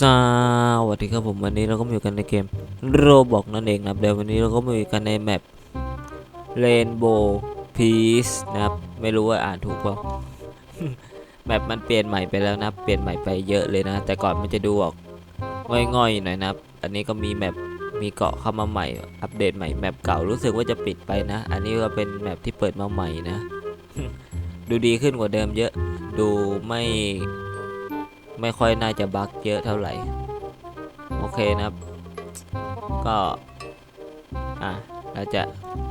สวัสดีครับผมวันนี้เราก็มาอยู่กันในเกมโรบอกนั่นเองนะครับเดี๋ยววันนี้เราก็มาอยู่กันในแมป Rainbow Peace นะครับไม่รู้ว่าอ่านถูกเปล่าแมปมันเปลี่ยนใหม่ไปแล้วนะเปลี่ยนใหม่ไปเยอะเลยนะ แต่ก่อนมันจะดูออกง่อยๆหน่อยนะครับ อันนี้ก็มีแมปมีเกาะเข้ามาใหม่ อัปเดตใหม่แมปเก่ารู้สึกว่าจะปิดไปนะ อันนี้ก็เป็นแมปที่เปิดมาใหม่นะ ดูดีขึ้นกว่าเดิมเยอะ ดูไม่ ไม่ค่อยน่าจะบั๊กเยอะเท่าไหร่ โอเคนะครับ ก็ อะ เราจะ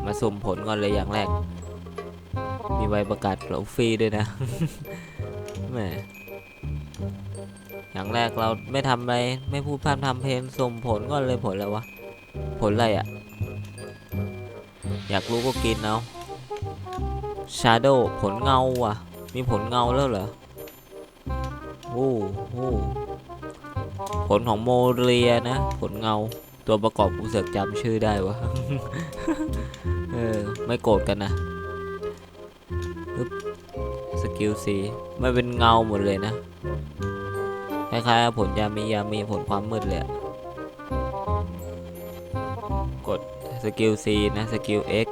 มาสุ่มผลก่อนเลยอย่างแรก มีใบประกาศเราฟรีด้วยนะแหมอย่างแรกเราไม่ทำอะไร ไม่พูดพร่ำทำเพลงสุ่มผลก่อนเลยผลอะไรวะ ผลอะไรอะ่ะ อยากรู้ก็กินเอาชาโดผลเงาอะ มีผลเงาแล้วเหรอ โอ้โหผลของโมเรียนะ ผลเงาตัวประกอบกูเสือกจำชื่อได้วะ เออ ไม่โกรธกันนะสกิลซีไม่เป็นเงาหมดเลยนะ คล้ายๆผลยามียามีผลความมืดเลยกดสกิลซีนะ สกิล X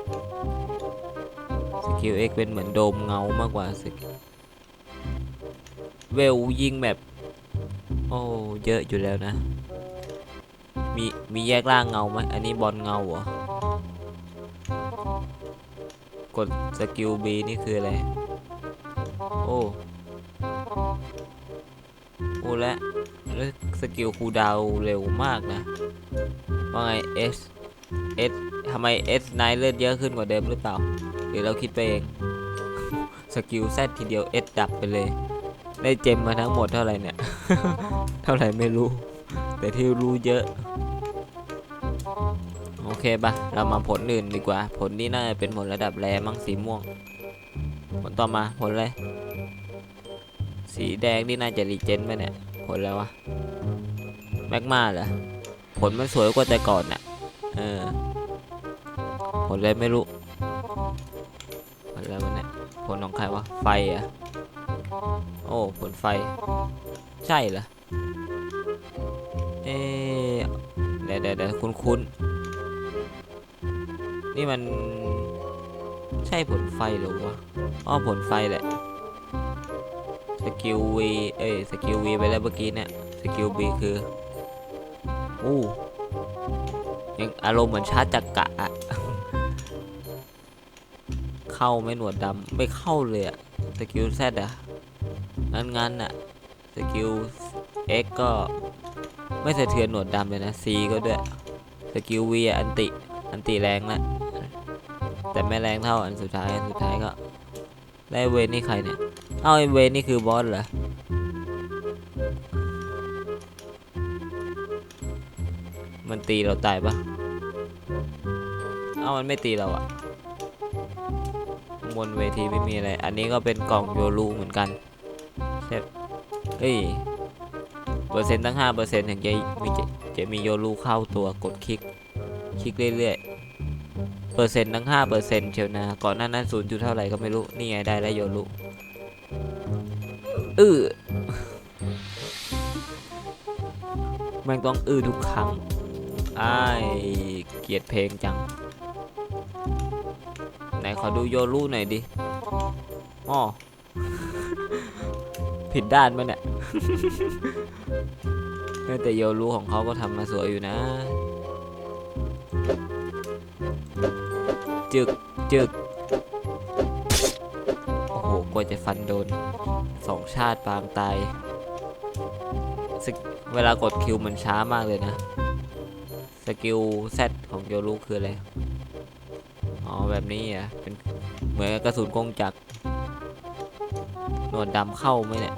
สกิล X เป็นเหมือนโดมเงามากกว่าสกิล เวลยิงแบบ โอ้เยอะอยู่แล้วนะ มีมีแยกล่างเงาไหมอันนี้บอลเงาเหรอกดสกิล B นี่คืออะไร โอ้ โอ้และแล้วสกิลคูดาวเร็วมากนะ ว่าไง S S ทำไม S นายเลือดเยอะขึ้นกว่าเดิมหรือเปล่า หรือเราคิดไปเอง สกิล Z ทีเดียว S ดับไปเลย ได้เจมมาทั้งหมดเท่าไหร่เนี่ย เท่าไหร่ไม่รู้ แต่ที่รู้เยอะ โอเคปะเรามาผลอื่นดีกว่า ผลนี้น่าจะเป็นผลระดับแรมั้งสีม่วง ผลต่อมาผลอะไร สีแดงนี่น่าจะรีเจนไหมเนี่ย ผลแล้ววะ แมกมาเหรอ ผลมันสวยกว่าแต่ก่อนน่ะ เออ ผลอะไรไม่รู้ ผลอะไรวะเนี่ย ผลของใครวะ ไฟเหรอะ โอ้ผลไฟ ใช่เหรอ เอ๊เดี๋ยวเดี๋ยวเดี๋ยวคุ้นคุ้นๆนี่มันใช่ผลไฟหรือวะอ๋อผลไฟแหละ สกิลวีเอ้ยสกิลวีไปแล้วเมื่อกี้เนี่ย สกิลบีคือ อู้ยังอารมณ์เหมือนชาร์จจักกะอะเข้าไม่หนวดดำไม่เข้าเลยอะสกิลแซดอะ งั้นงั้นอะสกิล X ก็ไม่สะเทือนหนวดดำเลยนะ C ก็ด้วย สกิล V อะอันติ อันติแรงนะแต่ไม่แรงเท่าอันสุดท้าย อันสุดท้ายก็ได้เวนี่ใครเนี่ย เอ้าไอเวนี่คือบอสเหรอ มันตีเราตายปะเอ้ามันไม่ตีเราอะบนเวทีไม่มีอะไร อันนี้ก็เป็นกล่องโยรูเหมือนกัน เฮ้ยเปอร์เซ็นต์ตั้ง5เปอร์เซ็นต์ถึงจะมีจะจะมีโยรูเข้าตัวกดคลิก คลิกเรื่อยๆเปอร์เซ็นต์ตั้ง5เปอร์เซ็นต์เชียวนะก่อนหน้านั้น0จุดเท่าไหร่ก็ไม่รู้นี่ไงได้แล้วโยรูอื้อแม่งต้องอื้อทุกครั้งไอ้เกียดเพลงจัง ไหนขอดูโยรูหน่อยดิอ๋อ ผิดด้านมั้เนี่ย แต่โยรูของเขาก็ทำมาสวยอยู่นะ จึกจึก โอ้โหกว่าจะฟันโดนสองชาติปางตายเวลากดคิวมันช้ามากเลยนะ สกิลแซของโยรูคืออะไร อ๋อแบบนี้อะ เป็นเหมือนกระสุนกงจักร วดดำเข้าไหมเนี่ย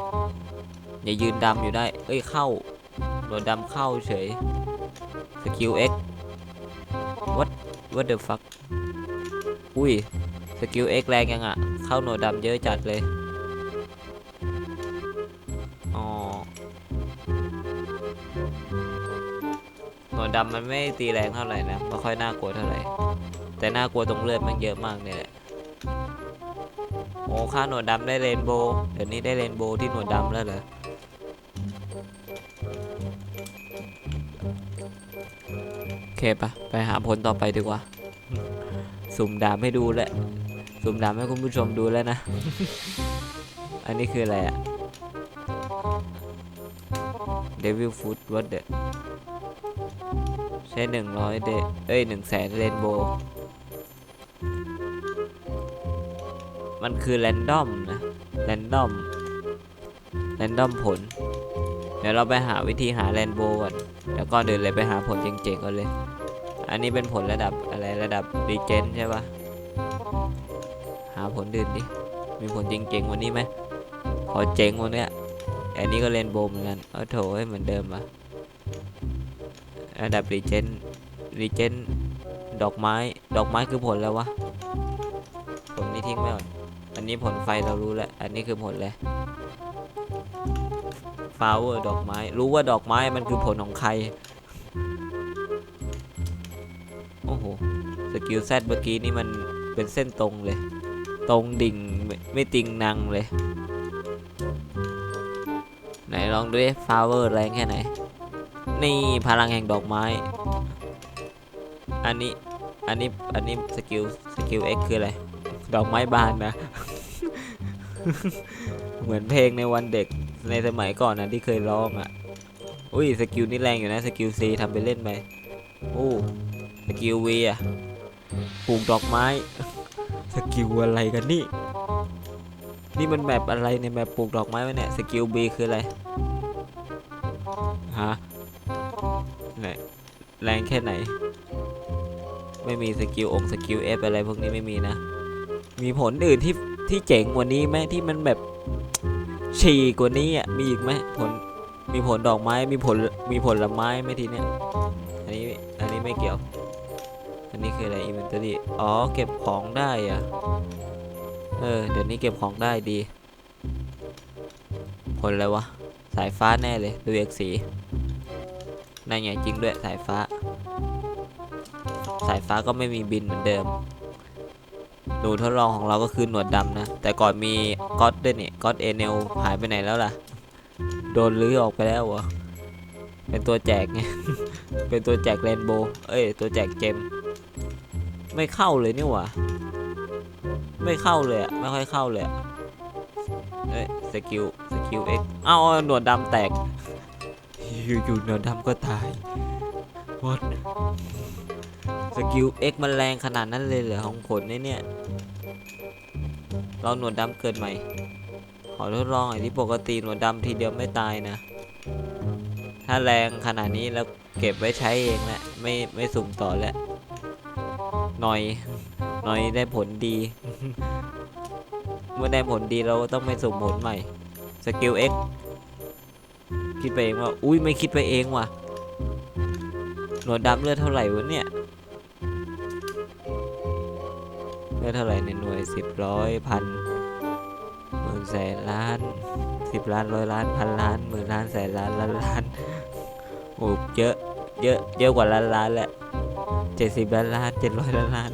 อย่ายืนดำอยู่ได้ เอ้ยเข้าหนวดดำเข้าเฉยสกิล X what what the fuck อุ้ยสกิล X แรงยังอะเข้าหนวดดำเยอะจัดเลยอ๋อหนวดดำมันไม่ตีแรงเท่าไหร่นะไม่ค่อยน่ากลัวเท่าไหร่แต่น่ากลัวตรงเลือดมันเยอะมากเนี่ยแหละ โอ้ข้าหนวดดำได้เรนโบว์เดี๋ยวนี้ได้เรนโบว์ที่หนวดดำแล้วเหรอเคปะไปหาผลต่อไปดีกว่า สุ่มดามให้ดูแหละสุ่มดามให้คุณผู้ชมดูแล้วนะ อันนี้คืออะไรอะเดวิลฟูดวัดเดใช้หนึ่งร้อยเดเอ้ยหนึ่งแสนเรนโบว์ มันคือแรนดอมนะแรนดอมแรนดอมผล เดี๋ยวเราไปหาวิธีหาแรนโบว์ก่อนเดี๋ยวก่อนเดินเลยไปหาผลเจ๋งๆก่อนเลย อันนี้เป็นผลระดับอะไรระดับดีเจนใช่ปะหาผลดื่นดิ มีผลเจ๋งๆวันนี้ไหมขอเจ๋งวันเนี้ยอันนี้ก็เรนโบเหมือนกันเออโถเอ้เหมือนเดิมอะระดับดีเจนดีเจนดอกไม้ ดอกไม้คือผลแล้ววะ ผลนี้ทิ้งไว้ก่อน อันนี้ผลไฟเรารู้แล้ว อันนี้คือผลเลยฟลาเวอร์ดอกไม้ รู้ว่าดอกไม้มันคือผลของใคร โอ้โห สกิลแซดเมื่อกี้นี่มันเป็นเส้นตรงเลย ตรงดิ่งไม่ไม่ติงนังเลย ไหนลองดูดิฟลาเวอร์แรงแค่ไหน นี่พลังแห่งดอกไม้ อันนี้ อันนี้ อันนี้สกิล สกิล X คืออะไร ดอกไม้บานนะ เหมือนเพลงในวันเด็กในสมัยก่อนนะที่เคยร้องอะ อุ้ยสกิลนี่แรงอยู่นะสกิล C ทำไปเล่นไปโอ้สกิล V อะปลูกดอกไม้ สกิลอะไรกันนี่ นี่มันแบบอะไรในแบบปลูกดอกไม้วะเนี่ยสกิล B คืออะไรฮะไหนแรงแค่ไหน ไม่มีสกิลองสกิล F อะไรพวกนี้ไม่มีนะ มีผลอื่นที่ ที่เจ๋งกว่านี้ไหมที่มันแบบฉีกกว่านี้อะมีอีกไหมผลมีผลดอกไม้มีผลมีผลไม้ไหมทีเนี้ยอันนี้อันนี้ไม่เกี่ยว อันนี้คืออะไร inventory อ๋อเก็บของได้อะเออเดี๋ยวนี้เก็บของได้ดี ผลอะไรวะสายฟ้าแน่เลยดูเอกสีนั่นไงจริงด้วยสายฟ้า สายฟ้าก็ไม่มีบินเหมือนเดิม หนูทดลองของเราก็คือหนวดดำนะ แต่ก่อนมีก๊อตด้วยนี่ก๊อตเอเนลหายไปไหนแล้วล่ะ โดนลื้อออกไปแล้วเหรอ เป็นตัวแจกไง เป็นตัวแจกเรนโบว์เอ้ย ตัวแจกเจม ไม่เข้าเลยนี่หว่า ไม่เข้าเลยอะไม่ค่อยเข้าเลยอะเอ้ย สกิล สกิลเอ็กเอ้าหนวดดำแตก อยู่ๆหนวดดำก็ตาย what สกิล X มันแรงขนาดนั้นเลยเหรอของผลเนี่ย เราหนวดดำเกิดใหม่ ขอทดลองหน่อที่ปกติหนวดดำทีเดียวไม่ตายนะ ถ้าแรงขนาดนี้แล้วเก็บไว้ใช้เองแหละไม่ไม่สุ่มต่อแล้วหน่อยหน่อยได้ผลดี เมื่อได้ผลดีเราต้องไม่สุ่มผลใหม่สกิล X คิดไปเองว่า อุ้ยไม่คิดไปเองว่ะ หนวดดำเลือดเท่าไหร่วะเนี่ย สิบร้อยพันหมื่นแสนล้านสิบล้านร้อยล้านพันล้านหมื่นล้านแสนล้านล้านล้านโอ้เยอะเยอะเยอะกว่าล้านล้านแหละเจ็ดสิบล้านล้านเจ็ดร้อยล้านล้าน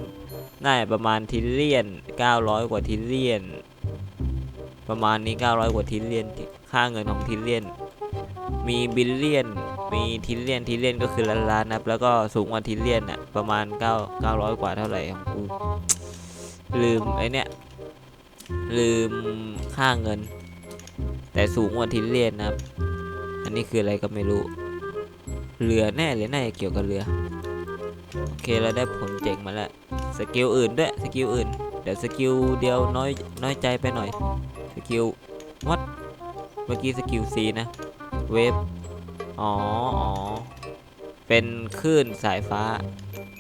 น่าประมาณทิลเลียนเก้าร้อยกว่าทิลเลียน ประมาณนี้เก้าร้อยกว่าทิลเลียนค่าเงินของทิลเลียน มีบิลเลียนมีทิลเลียนทิลเลียนก็คือล้านล้านนะแล้วก็สูงกว่าทิลเลียนอะประมาณ9 900กว่าเท่าไหร่ของกู ลืมไอเนี้ยลืมค่าเงิน แต่สูงกว่าทิลเลียนนะครับ อันนี้คืออะไรก็ไม่รู้ เรือแน่เลยน่าจะเกี่ยวกับเรือ โอเคเราได้ผลเจ๋งมาแล้ว สกิลอื่นด้วย สกิลอื่น เดี๋ยวสกิลเดียวน้อยน้อยใจไปหน่อย สกิลวัดเมื่อกี้สกิล C นะ เวฟ อ๋ออ๋อ เป็นคลื่นสายฟ้า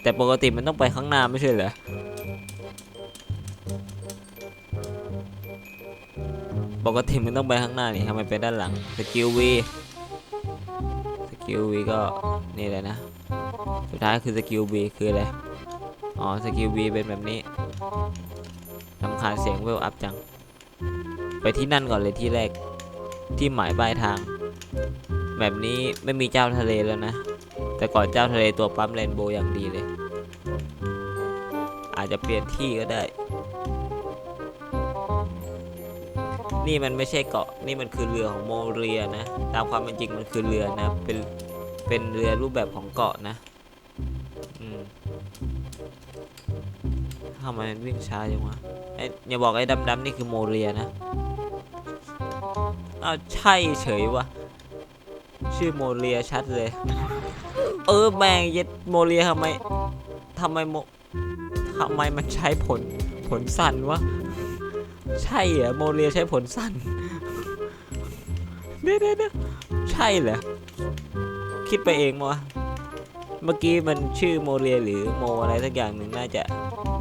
แต่ปกติมันต้องไปข้างหน้าไม่ใช่เหรอ ปกติมันต้องไปข้างหน้านี่ทำไมไปด้านหลังสกิลวีสกิลวีก็นี่แหละนะ สุดท้ายคือสกิลวีคืออะไรอ๋อสกิลวีเป็นแบบนี้ทำคาญเสียงเวลอัพจัง ไปที่นั่นก่อนเลยที่แรกที่หมายปลายทาง แบบนี้ไม่มีเจ้าทะเลแล้วนะ แต่ก่อนเจ้าทะเลตัวปั๊มเรนโบว์อย่างดีเลย อาจจะเปลี่ยนที่ก็ได้ นี่มันไม่ใช่เกาะนี่มันคือเรือของโมเรียนะ ตามความเป็นจริงมันคือเรือนะ เป็นเป็นเรือรูปแบบของเกาะนะอืมทำไมวิ่งช้าจังวะไออย่าบอกไอ้ดำๆนี่คือโมเรียนะอ้าวใช่เฉยวะชื่อโมเรียชัดเลย เออแมงเย็ดโมเรียทำไมทำไมโมทำไมมันใช้ผลผลสั่นวะ ใช่เหรอโมเรียใช้ผลสั่นเด้เด้เด้ใช่เหรอคิดไปเองมัวเมื่อกี้มันชื่อโมเรียหรือโมอะไรสักอย่างหนึ่งน่าจะ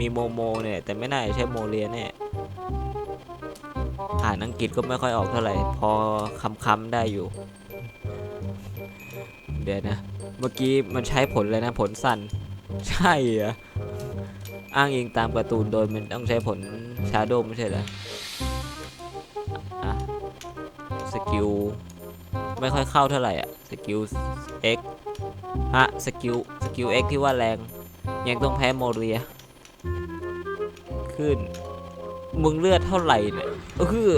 มีโมโมเนี่ยแต่ไม่น่าจะใช่โมเรียแน่อ่านอังกฤษก็ไม่ค่อยออกเท่าไหร่ พอคำๆได้อยู่ เดี๋ยวนะ เมื่อกี้มันใช้ผลเลยนะผลสั่นใช่เหรออ้างอิงตามการ์ตูนโดยมันต้องใช้ผล ชาโดไม่ใช่เหรออะสกิลไม่ค่อยเข้าเท่าไหร่อะสกิล X ฮะสกิลสกิล X ที่ว่าแรง ยังต้องแพ้โมเรีย ขึ้น มึงเลือดเท่าไหร่เนี่ยเออคือ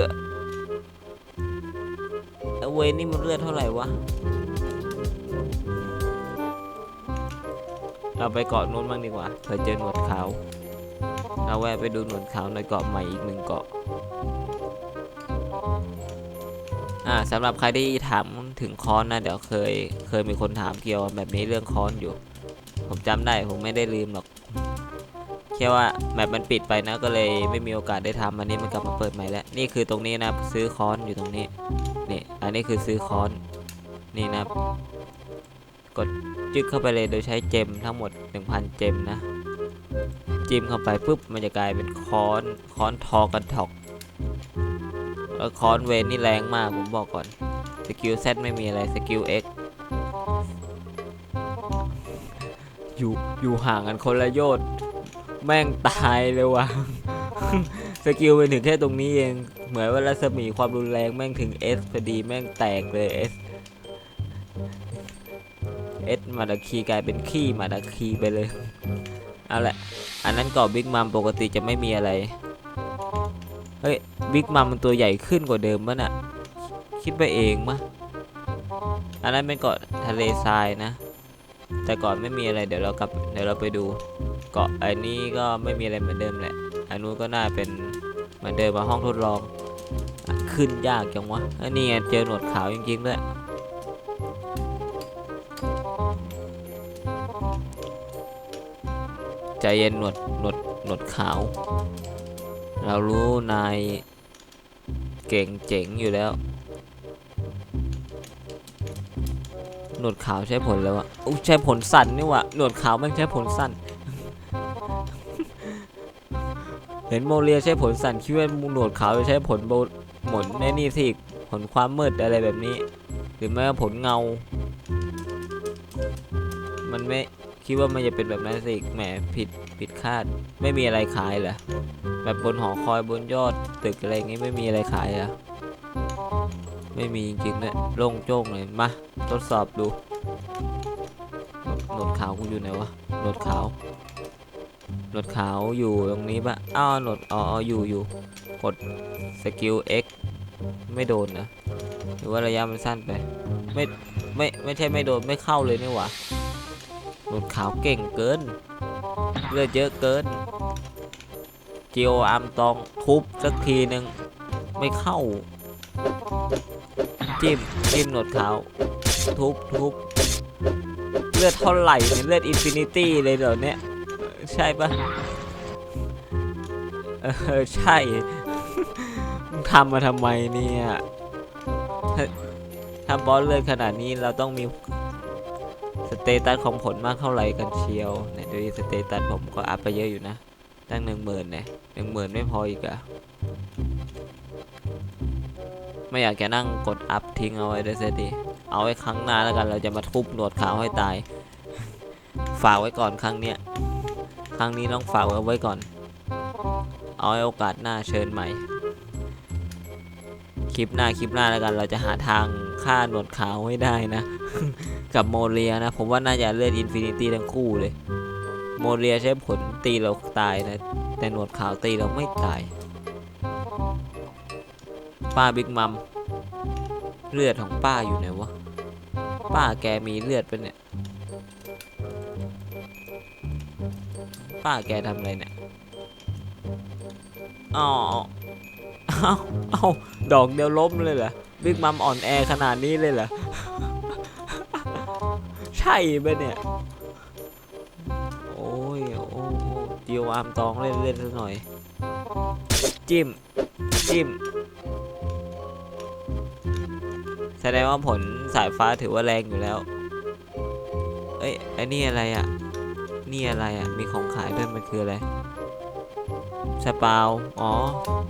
เอเวนนี่มันเลือดเท่าไหร่วะ เราไปเกาะนู้นบ้างดีกว่าเผื่อเจอหนวดขาว เราแวะไปดูหนวดขาวในเกาะใหม่อีกหนึ่งเกาะอ่าสำหรับใครที่ถามถึงค้อนนะเดี๋ยวเคยเคยมีคนถามเกี่ยวกับแบบนี้เรื่องค้อนอยู่ ผมจำได้ผมไม่ได้ลืมหรอกแค่ว่าแมปมันปิดไปนะก็เลยไม่มีโอกาสได้ทำอันนี้มันกลับมาเปิดใหม่แล้วนี่คือตรงนี้นะซื้อค้อนอยู่ตรงนี้นี่อันนี้คือซื้อค้อนนี่นะกดจึ๊กเข้าไปเลยโดยใช้เจมทั้งหมด 1,000 เจมนะ จิ้มเข้าไปปุ๊บมันจะกลายเป็นค้อนค้อนทอกันถอกแล้วค้อนเวนนี่แรงมากผมบอกก่อนสกิล Z ไม่มีอะไรสกิล X อยู่อยู่ห่างกันคนละโยชน์แม่งตายเลยว่ะสกิลไปถึงแค่ตรงนี้เอง เหมือนว่ารัศมีความรุนแรงแม่งถึง S พอดีแม่งแตกเลย S เอสมาดาคีกลายเป็นขี้มาดาคีไปเลย เอาละ อันนั้นก่อบิ๊กมัมปกติจะไม่มีอะไร เฮ้ยบิ๊กมัมมันตัวใหญ่ขึ้นกว่าเดิมมั้น่ะคิดไปเองมะอันนั้นเป็นเกาะทะเลทรายนะ แต่ก่อนไม่มีอะไรเดี๋ยวเรากลับเดี๋ยวเราไปดู เกาะอันนี้ก็ไม่มีอะไรเหมือนเดิมแหละอันนู้นก็น่าเป็นเหมือนเดิมมาห้องทดลอง ขึ้นยากจังวะอันนี้เจอหนวดขาวจริงๆด้วย เย็นหนวดหนวดหนวดขาว เรารู้นายเก่งเจ๋งอยู่แล้ว หนวดขาวใช้ผลแล้วอะอู้ใช้ผลสั่นนี่วะหนวดขาวม่งใช้ผลสั่นเห็นโมเรียใช้ผลสั่นคิดว่าหนวดขาวจะใช้ผลโบหมนในนี่สิผลความมืดอะไรแบบนี้ หรือไม่ผลเงา มันไม่ คิดว่ามันจะเป็นแบบนั้นสิแหมผิดผิดคาด ไม่มีอะไรขายเหรอแบบบนหอคอยบนยอดตึกอะไรอย่างงี้ไม่มีอะไรขายเหรอไม่มีจริงๆเนี่ยโล่งโจ้งเลยมาทดสอบดูหนวดขาวกูอยู่ไหนวะหนวดขาวหนวดขาวอยู่ตรงนี้ปะอ้าวหนวดอออ๋ออยู่อยู่กดสกิล X ไม่โดนนะหรือว่าระยะมันสั้นไป ไม่ไม่ไม่ใช่ไม่โดนไม่เข้าเลยนี่หว่า หนวดขาวเก่งเกินเลือดเยอะเกินเกียวอามตองทุบสักทีหนึ่งไม่เข้า จิ้มจิ้มหนวดขาวทุบทุบเลือดเท่าไหร่เนี่ยเลือดอินฟินิตี้เลยเหรอเนี่ย ใช่ปะเออ ใช่ทำมาทำไมเนี่ย ถ้าบอสเลือดขนาดนี้เราต้องมี สเตตัสของผลมากเท่าไหร่กันเชียวเนี่ยดูดิสเตตัสผมก็อัพไปเยอะอยู่นะ ตั้งหนึ่งหมื่นเนี่ยหนึ่งหมื่นไม่พออีกอะไม่อยากจะนั่งกดอัพทิ้งเอาไว้ด้วยเสียดีเอาไว้ครั้งหน้าแล้วกันเราจะมาทุบหนวดขาวให้ตาย ฝากไว้ก่อนครั้งเนี้ยครั้งนี้ต้องฝากเอาไว้ก่อน เอาไว้โอกาสหน้าเชิญใหม่ คลิปหน้าคลิปหน้าแล้วกันเราจะหาทางฆ่าหนวดขาวให้ได้นะ กับโมเรียนะ ผมว่าน่าจะเลือดอินฟินิตี้ทั้งคู่เลย โมเรียใช้ผลตีเราตายนะ แต่หนวดขาวตีเราไม่ตาย ป้าบิ๊กมัม เลือดของป้าอยู่ไหนวะ ป้าแกมีเลือดปะเนี่ย ป้าแกทำอะไรเนี่ยอ๋อเอาเอาดอกเดียวล้มเลยเหรอบิ๊กมัมอ่อนแอขนาดนี้เลยเหรอ ใช่ปะเนี่ย โอ้ย โอ้โหเดียวอามตองเล่นเล่นสักหน่อย จิ้ม จิ้ม แสดงว่าผลสายฟ้าถือว่าแรงอยู่แล้ว เอ้ยไอ้นี่อะไรอะ นี่อะไรอะ มีของขายด้วยมันคืออะไร สปาว อ๋อ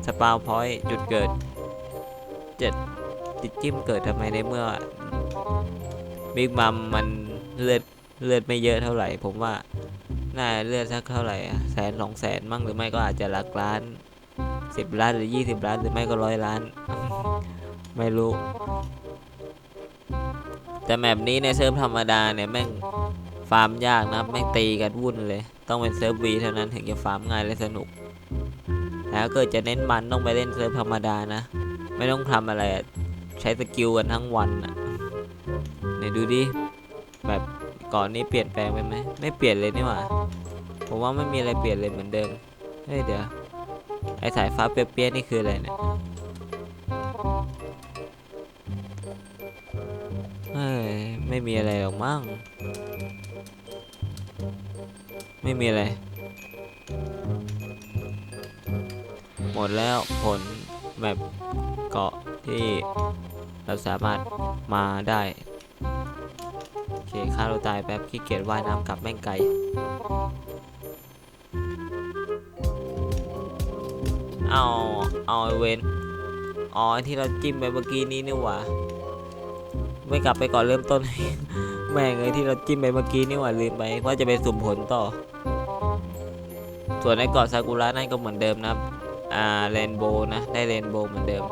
สปาวพอยต์จุดเกิด เจ็ดติดจิ้มเกิดทำไมในเมื่อบิ๊กมัมมัน เลือดเลือดไม่เยอะเท่าไหร่ ผมว่าน่าเลือดสักเท่าไหร่แสนสองแสนมั่งหรือไม่ก็อาจจะหลักล้านสิบล้านหรือยี่สิบล้านหรือไม่ก็ร้อยล้าน ไม่รู้ แต่แมปนี้ในเซิร์ฟธรรมดาเนี่ยแม่งฟาร์มยากนะแม่งตีกันวุ่นเลย ต้องเป็นเซิร์ฟวีเท่านั้นถึงจะฟาร์มง่ายและสนุกแล้วเกิดจะเน้นมันต้องไปเล่นเซิร์ฟธรรมดานะ ไม่ต้องทำอะไรใช้สกิลกันทั้งวันอะไหนดูดิ แบบก่อนนี้เปลี่ยนแปลงไปไหมไม่เปลี่ยนเลยนี่หว่าผมว่าไม่มีอะไรเปลี่ยนเลยเหมือนเดิมเฮ้ยเดี๋ยวไอสายฟ้าเปียกๆนี่คืออะไรเนี่ยเฮ้ยไม่มีอะไรหรอกมั้งไม่มีอะไร หมดแล้วผลแบบเกาะที่เราสามารถมาได้ ฆ่าเราตายแป๊บขี้เกียจว่ายน้ำกลับแม่งไกลเอาเอาไอเวนอ๋อที่เราจิ้มไปเมื่อกี้นี้นี่หว่า ไม่กลับไปก่อนเริ่มต้น แม่งเลยที่เราจิ้มไปเมื่อกี้นี่หว่าลืมไปว่าจะไปสุ่มผลต่อ ส่วนในเกาะซากุระนั่นก็เหมือนเดิมนะอ่าเรนโบว์นะ ได้เรนโบว์เหมือนเดิม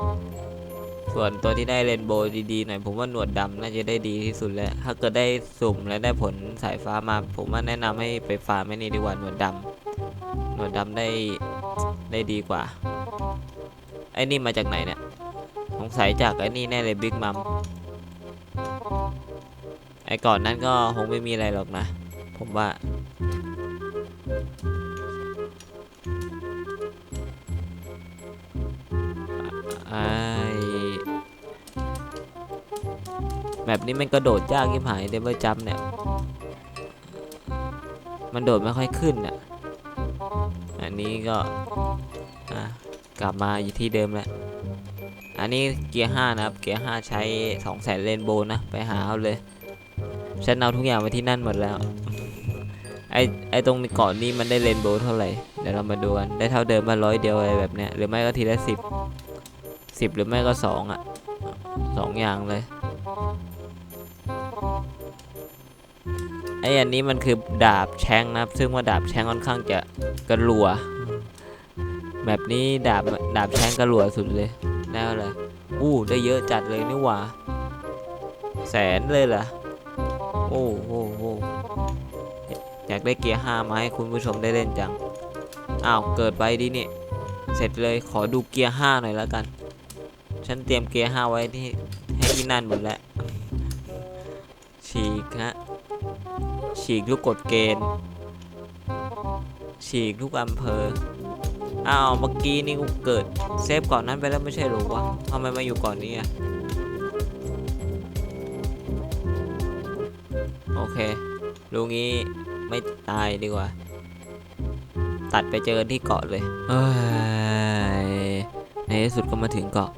ส่วนตัวที่ได้เรนโบว์ดีๆหน่อยผมว่าหนวดดำน่าจะได้ดีที่สุดแล้ว ถ้าเกิดได้สุ่มและได้ผลสายฟ้ามา ผมว่าแนะนำให้ไปฟาร์มไม่นี่ดีกว่าหนวดดำหนวดดำได้ได้ดีกว่า ไอ้นี่มาจากไหนเนี่ยสงสัยจากไอ้นี่แน่เลยบิ๊กมัมไอ้ก่อนนั้นก็คงไม่มีอะไรหรอกนะ ผมว่า แบบนี้มันกระโดดยากยิ่หายเดเวอร์จัมเนี่ย มันโดดไม่ค่อยขึ้นอะ อันนี้ก็กลับมาอยู่ที่เดิมแล้วอันนี้เกียร์ห้านะครับ เกียร์ห้าใช้สองแสนเลนโบนะ ไปหาเอาเลยฉันเอาทุกอย่างไว้ที่นั่นหมดแล้ว ไอไอตรงเกาะนี้มันได้เลนโบเท่าไหร่ เดี๋ยวเรามาดูกัน ได้เท่าเดิมมาร้อยเดียวอะไรแบบเนี้ย หรือไม่ก็ทีละสิบสิบหรือไม่ก็สองอะสองอย่างเลย ออันนี้มันคือดาบแช้งนะครับ ซึ่งว่าดาบแช้งค่อนข้างจะกระหลัวแบบนี้ดาบดาบแช้งกระหลัวสุดเลยได้เลยอู้ได้เยอะจัดเลยนี่หว่า แสนเลยเหรอโอ้โหอยากได้เกียร์ห้ามาให้คุณผู้ชมได้เล่นจังอ้าวเกิดไปดินี่เสร็จเลยขอดูเกียร์ห้าหน่อยแล้วกัน ฉันเตรียมเกียร์ห้าไว้ที่ให้ที่นั่นหมดแล้วฉีกฮะ ฉีกทุกกฎเกณฑ์ ฉีกทุกอำเภอ อ้าวเมื่อกี้นี่กูเกิดเซฟก่อนนั้นไปแล้วไม่ใช่หรอวะทำไมมาอยู่ก่อนนี้อะโอเครู้งี้ไม่ตายดีกว่า ตัดไปเจอกันที่เกาะเลยเอ้ยในที่สุดก็มาถึงเกาะ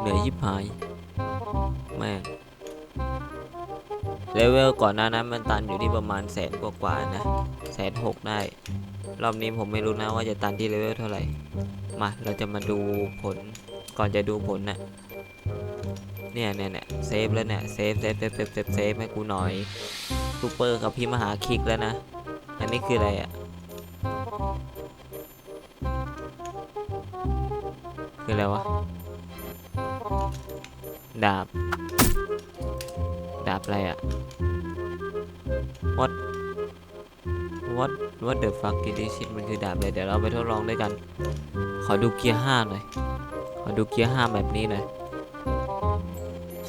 เหนื่อยยิบหาย เลเวลก่อนหน้านั้นมันตันอยู่ที่ประมาณแสนกว่าๆนะแสนหกได้ รอบนี้ผมไม่รู้นะว่าจะตันที่เลเวลเท่าไหร่ มาเราจะมาดูผลก่อนจะดูผลนะเนี่ยเนี่ยเนี่ยเซฟแล้วเนี่ยเซฟเซฟเซฟเซฟเซฟเซฟให้กูหน่อยซูเปอร์กับพี่มหาคิกแล้วนะ อันนี้คืออะไรอะ่ะคืออะไรวะดาบ ดาบอะไรอะ what what what the fuck is this shit มันคือดาบเลยเดี๋ยวเราไปทดลองด้วยกัน ขอดูเกียร์ห้าหน่อย ขอดูเกียร์ห้าแบบนี้หน่อย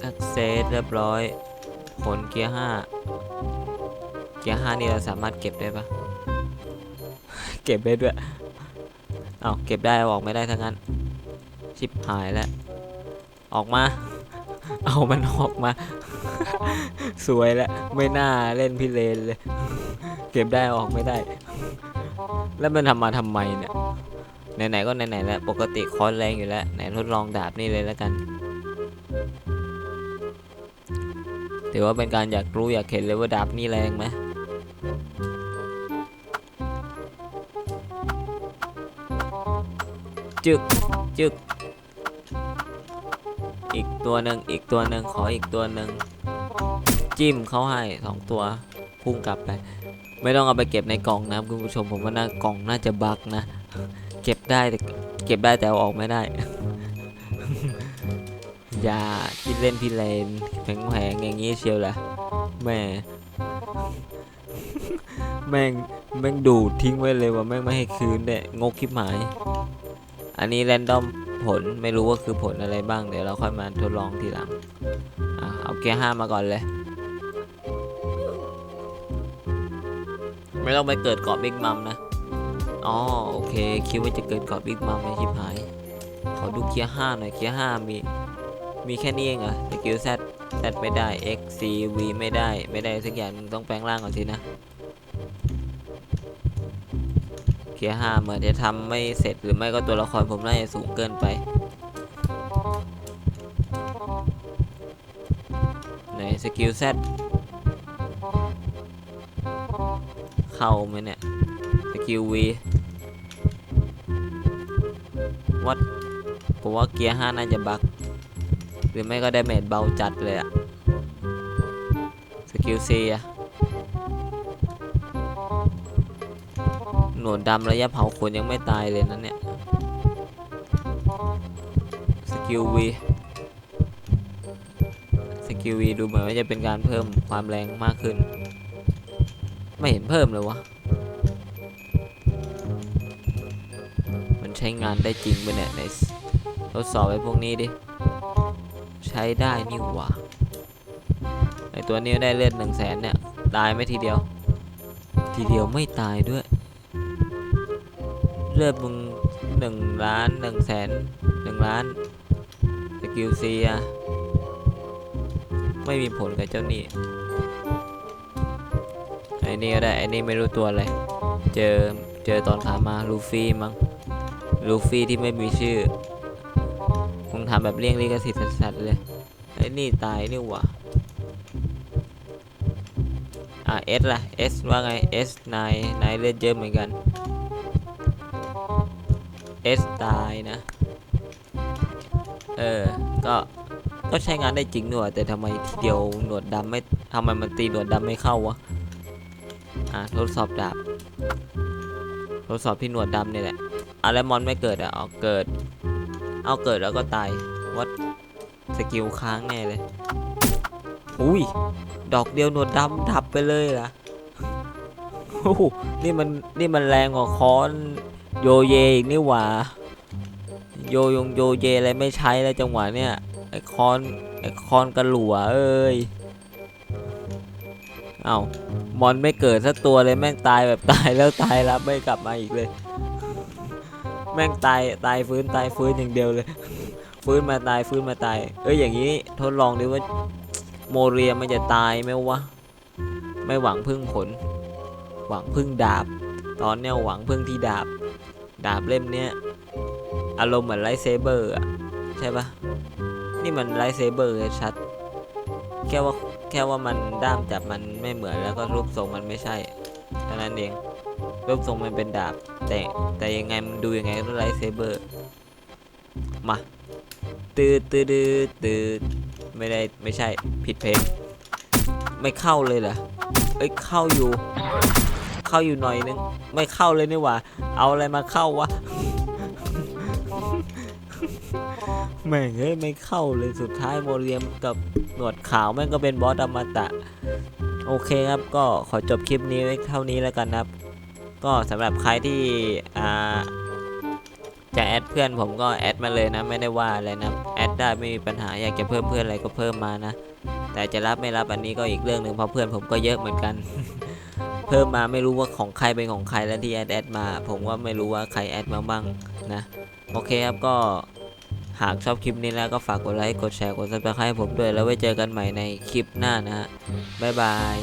success เรียบร้อยผลเกียร์ห้าเกียร์ห้านี่เราสามารถเก็บได้ปะเก็บได้ด้วยเอาเก็บได้อออกไม่ได้ทั้งนั้น ชิบหายแล้ว ออกมา เอามันออกมา สวยแล้วไม่น่าเล่นพิเรนเลย เก็บได้ออกไม่ได้ แล้วมันทำมาทำไมเนี่ยไหนๆก็ไหนๆแล้วปกติคอนแรงอยู่แล้วไหนทดลองดาบนี่เลยแล้วกันถือว่าเป็นการอยากรู้อยากเห็นเลยว่าดาบนี่แรงไหมจึกจึก อีกตัวหนึ่งอีกตัวหนึ่งขออีกตัวหนึ่งจิ้มเขาให้สองตัวพุ่งกลับไป ไม่ต้องเอาไปเก็บในกล่องนะคุณผู้ชมผมว่าน่ากล่องน่าจะบักนะ เก็บได้แต่เก็บได้แต่เอาออกไม่ได้ อย่าคิดเล่นพี่เลนแผงๆอย่างนี้เชียวแหละแม่แม่งแม่งดูดทิ้งไว้เลยว่าแม่งไม่ให้คืนเนี่ยงกคลิปหมาย อันนี้แรนดอม ผลไม่รู้ว่าคือผลอะไรบ้างเดี๋ยวเราค่อยมาทดลองทีหลังอะเอาเกียร์ห้ามาก่อนเลย ไม่ต้องไปเกิดเกาะบิ๊กมัมนะอ๋อโอเคคิดว่าจะเกิดเกาะบิ๊กมัมในชิบหายขอดูเกียร์ห้าหน่อยเกียร์ห้ามีมีแค่นี้เองเหรอสกิลแซดแซดไม่ได้ X C V ไม่ได้ไม่ได้สักอย่างมึงต้องแปลงร่างก่อนสินะ เกียห้าเหมือนจะทำไม่เสร็จหรือไม่ก็ตัวละครผมน่าจะสูงเกินไป ไหนสกิลแซดเข้าไหมเนี่ย สกิลวีวัดผมว่าเกียร์ห้าน่าจะบักหรือไม่ก็ได้เมจเบาจัดเลยอะสกิลซีอะ หนวดดำระยะเผาขนยังไม่ตายเลยนะเนี่ย สกิลวีสกิลวีดูเหมือนว่าจะเป็นการเพิ่มความแรงมากขึ้น ไม่เห็นเพิ่มเลยวะ มันใช้งานได้จริงไปะเนี่ยไหนทดสอบไอ้พวกนี้ดิ ใช้ได้นี่หว่าไอตัวนี้ได้เลือดหนึ่งแสนเนี่ย ตายไม่ทีเดียว ทีเดียวไม่ตายด้วย เลือดมึงหนึ่งล้านหนึ่งแสนหนึ่งล้านสกิลซีอะไม่มีผลกับเจ้านี่ไอ้นี่ก็ได้ไอ้นี่ไม่รู้ตัวเลย เจอเจอตอนขามาลูฟี่มั้งลูฟี่ที่ไม่มีชื่อคงทำแบบเลี่ยงลิขสิทธิ์สัสๆเลยไอ้นี่ตายนี่หว่าอะเอสล่ะเอสว่าไงเอสนายนายเลือดเยอะเหมือนกัน เอสตายนะ เออ ก็ก็ใช้งานได้จริงหนวดแต่ทำไมทีเดียวหนวดดำไม่ทำไมมันตีหนวดดำไม่เข้าวะ อะทดสอบดาบทดสอบที่หนวดดำนี่แหละอะไรมอนไม่เกิดอะเอาเกิด เอาเกิดแล้วก็ตายวัดสกิลค้างแน่เลยอุ้ยดอกเดียวหนวดดำดับไปเลยล่ะโอ้นี่มันนี่มันแรงกว่าค้อน โยเยอีกนี่หว่า โยยงโยเยอะไรไม่ใช้แล้วจังหวะเนี่ยไอคอนไอคอนกระหลัวเอ้ยเอ้ามอนไม่เกิดสักตัวเลยแม่งตายแบบตายแล้วตายแล้วไม่กลับมาอีกเลย แม่งตายตายฟื้นตายฟื้นอย่างเดียวเลย ฟื้นมาตายฟื้นมาตาย เอ้ยอย่างนี้ทดลองดูว่าโมเรียมันจะตายไหมวะ ไม่หวังพึ่งผล หวังพึ่งดาบ ตอนเนี้ยหวังพึ่งที่ดาบ ดาบเล่มเนี้ยอารมณ์เหมือนไลท์เซเบอร์อะใช่ปะนี่มันไลท์เซเบอร์ชัด แค่ว่าแค่ว่ามันด้ามจับมันไม่เหมือนแล้วก็รูปทรงมันไม่ใช่เท่านั้นเองรูปทรงมันเป็นดาบ แต่แต่ยังไงมันดูยังไงก็ไลท์เซเบอร์มาตืดตืดตืดตืดไม่ได้ไม่ใช่ผิดเพลงไม่เข้าเลยเหรอเอ้ยเข้าอยู่ เข้าอยู่หน่อยนึง ไม่เข้าเลยนี่หว่า เอาอะไรมาเข้าวะ แม่งเอ้ยไม่เข้าเลยสุดท้ายโมเรียมกับหนวดขาวแม่งก็เป็นบอสอมตะ โอเคครับก็ขอจบคลิปนี้ไว้เท่านี้แล้วกันนะครับ ก็สำหรับใครที่อ่าจะแอดเพื่อนผมก็แอดมาเลยนะไม่ได้ว่าอะไรนะแอดได้ไม่มีปัญหาอยากจะเพิ่มเพื่อนอะไรก็เพิ่มมานะ แต่จะรับไม่รับอันนี้ก็อีกเรื่องหนึ่งเพราะเพื่อนผมก็เยอะเหมือนกัน เพิ่มมาไม่รู้ว่าของใครเป็นของใครแล้วที่แอดแอดมา ผมก็ไม่รู้ว่าใครแอดมาบ้างนะโอเคครับก็หากชอบคลิปนี้แล้วก็ฝากกดไลค์กดแชร์กดซับสไครต์ให้ผมด้วยแล้วไว้เจอกันใหม่ในคลิปหน้านะฮะบ๊ายบาย